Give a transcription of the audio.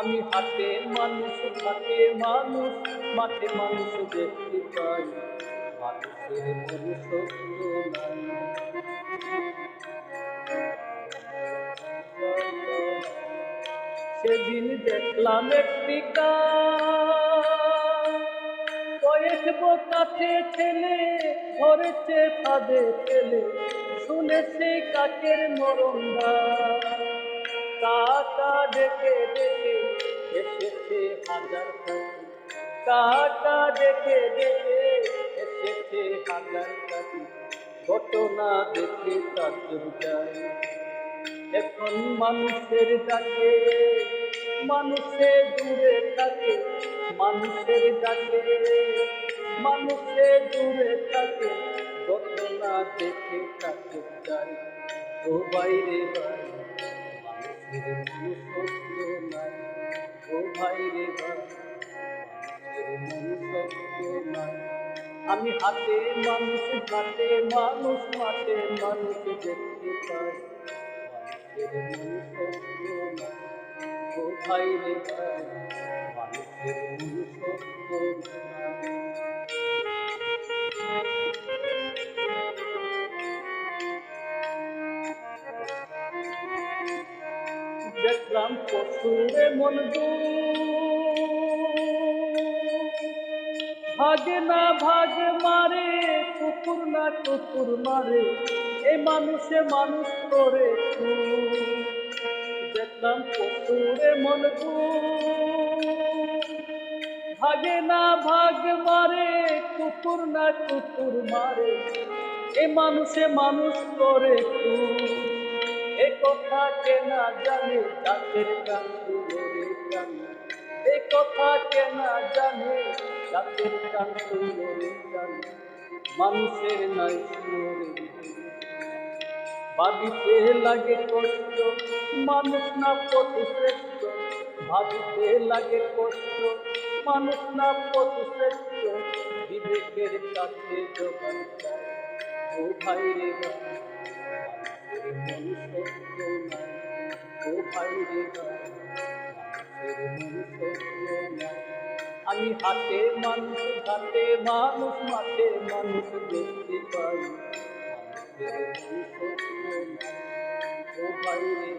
আমি হাতে মানুষ হাতে মানুষ, মাঠে মানুষ দেখতে পাই। মানুষের সেদিন দেখলাম একটি কয়েক বোকাতে ছেলে ধরেছে, ফাঁদে ফেলে শুনেছে কাকের মরঙ্গা কাকা ডেকে ডেকে এসেছে হাজার পাখি কাকা ডেকে ডেকে এসেছে হাজার পাখি ঘটনা দেখে তাজ্জব যায়। এখন মানুষের ডাকে, মানুষে দূরে থাকে। মানুষের ডাকে, মানুষে দূরে থাকে। ঘটনা দেখে তাকে যায়। ও বাইরে ভাই মানুষের মনুষ্যত্ব নাই। ও ভাই রে আমি হাতে মানুষ হাতে মানুষ, মাঠে মানুষ দেখতে পাই। ও রে মানুষের মনুষ্যত্ব দেখলাম পশুরে মন ভাগে না ভাগ মারে, কুকুর না কুকুর মারে, এ মানুষে মানুষ করে। দেখলাম পশুরে মন ভাগে না ভাগ মারে, কুকুর না কুকুর মারে, এ মানুষে মানুষ করে। কথা কে না জানে জাতের গান সুরে জানে এ কথা কে না জানে জাতের গান সুরে জানে মানুষের নাই সুরে ভাবিতে লাগে কষ্ট, মানুষ না পশু শ্রেষ্ঠ। ভাবিতে লাগে কষ্ট, মানুষ না পশু শ্রেষ্ঠ। বিবেকের কাছে জোগান ও ভাই রে আমি হাতে মানুষ হাতে মানুষ মাঠে মানুষ দেখতে পাই। ও ভাই রে